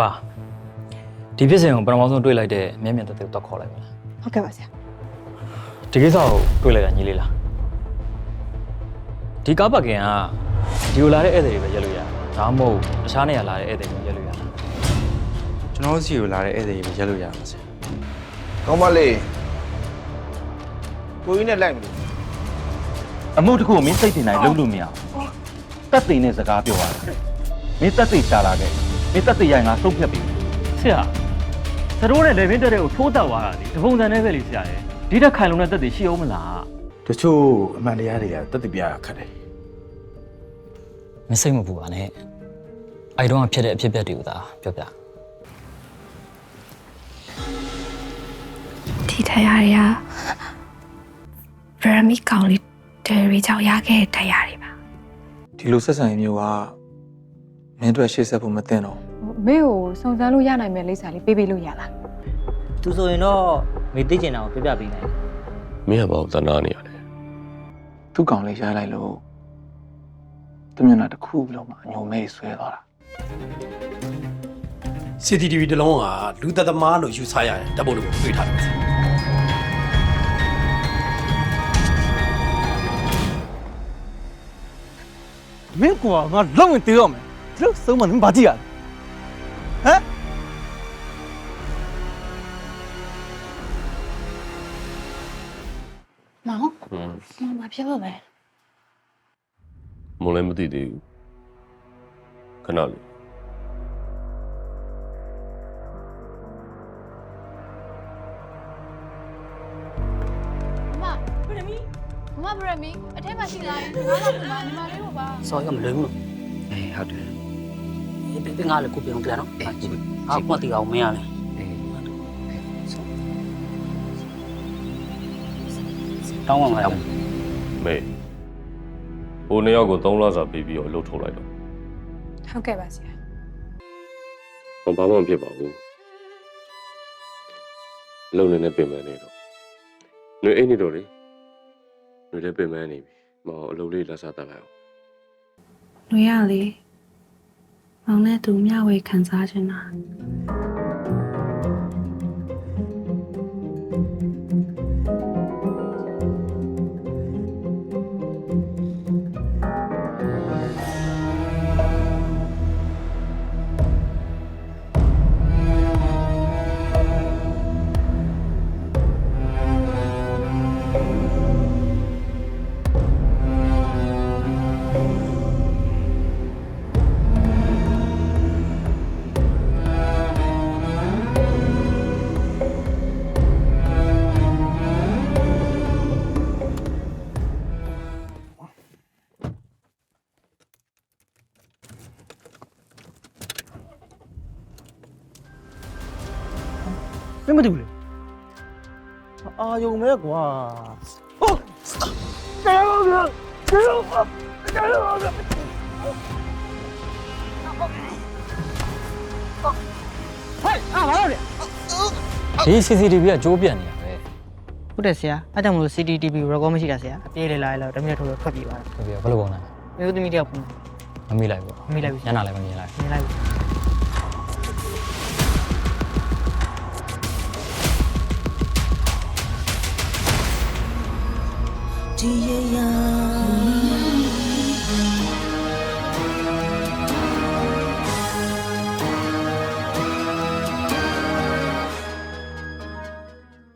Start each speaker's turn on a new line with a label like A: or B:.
A: ပါဒီဖြစ်စဉ်ကိုပထမဆုံးတွေ့လိုက်တဲ့မျက်မြင်သက်သေကိုတော့ခေါ်လိုက်ပါလား
B: ဟုတ်ကဲ့ပါဆရာ
A: ဒီကိစ္စကိုတွေ့လိုက်တာညီလေးလားဒီကားပတ်ကင်ကဒီလိုလာတဲ့ဧည့်သည်တွေပဲရက်လို့ရတယ်ဒါမှမဟုတ်တခြားနေရာလာတဲ့ဧည့်သည်တွေရက်လို့ရတယ်
C: ကျွန်တော်တို့စီကိုလာတဲ့ဧည့်သည်တွေရက်လို့ရမှာဆရာ
D: ကောင်းပါလေကိုကြီးနဲ့လိုက်မလို့
E: အမှုတစ်ခုကိုမင်းစိတ်ထင်တိုင်းလုပ်လို့မရဘူးတက်သိနဲ့စကားပြောရတယ်မင်းတက်သိရှာလာခဲ့ မင်းတက်သိရိုင်ငါဆုံးဖြတ်ပြီ
F: ဆရာသတို့နဲ့လေဘင်းတက်တဲ့ကိုထိုးတက်သွားတာလေဒီပုံစံနဲ့ပဲလေဆရာရဲ့ဒီတက်ခိုင်လုံးတဲ့တက်တွေရှိအောင်မလား
G: တချို့အမှန်တရားတွေကတက်တပြားခတ်တယ်
A: မစိတ်မပူပါနဲ့အဲ့တော့ဖြစ်တဲ့အဖြစ်အပျက်တွေကိုသာပြောပြ
H: ဒီတရားတွေကဗရမီကောင်လေးတယ်ရီကြောင့်ရခဲ့တဲ့တရားတွေပါ
C: ဒီလိုဆက်ဆံရေးမျိုးက မင်းတို့ရှေ့ဆက်ဖို့မသင့်တော့
B: မင်းကိုစုံစမ်းလို့ရနိုင်မယ့်လိပ်စာလေးပေးပေးလို့ရလား
I: သူဆိုရင်တော့မေသိကျင်တာကိုပြပြပေးနိုင်တယ်
J: မင်းကဘာလို့တနာနေရလဲ
C: သူ့ကောင်လေးရိုက်လိုက်လို့သူမျက်နှာတစ်ခုလုံးမှာအညုံမဲဆွဲသွားတာ
K: CCTV တစ်လုံးကလူသက်သမားလို့ယူဆရရင်တပ်ဖို့လို့တွေ့ထားတယ်
F: မင်းကွာငါလုံးဝင်တေးတော့မယ် ဒီလိုစုံမလုံးဘာကြည့်ရလဲဟမ်
H: မောင်
J: ဟွန်း
H: မောင်မဖြစ်လို့ပဲ
J: မလည်းမသိသေးဘူးခဏလေး
B: မဗရမီမဗရမီအထက်မှာရှိလာရင်ငါတော့ဒီမှာညီမလေးကိုပါ
I: စောရမလွယ်ဘူး
A: အေးဟုတ်တယ်
I: တင်ငါလည်းကိုပြောင်းကြလားနော်အာကွန်တီအောင်မင်းရလဲတောင်းပါမှာရ
J: မေဟိုနှစ်ယောက်ကို3လစာပေးပြီးတော့လှုပ်ထုတ်လိုက်တော့
B: ဟုတ်ကဲ့ပါဆရာ
J: ဘာမှမဖြစ်ပါဘူးလုံနေနဲ့ပြင်ပန်းနေတော့နှွေအိတ်နေတော့လေနှွေလည်းပြင်ပန်းနေပြီမအောင်အလုပ်လေးလက်စားတတ်လိုက်အောင်
H: နှွေရလေ မောင်နဲ့သူမျှဝေခံစားချင်တာ
F: မင်းမတူလေအာယုံမဲကွာဟုတ်ကဲဟုတ်ကဲကဲဟုတ်ကဲကဲဟုတ်ကဲ
A: ဒီ CCTV ကကြိုးပြတ်နေတာပဲ
I: ဟုတ်တယ်ဆရာအဲ့ကြောင့်မလို့ CCTV record မရှိတာဆရာအပြေးလေလာလာတမက်ထိုးလို့ထွက်ပြေးသွားတယ်
A: ဟုတ်ပြီဘယ်လိုပုံလဲ
I: မျိုးသမီးတယောက်ပုံ
A: မမိလိုက်ဘူး
I: မိလိုက်ပြီ
A: ညနာလည်းမမြင်လိုက်
I: မြင်လိုက်ပြီ 夕也呀。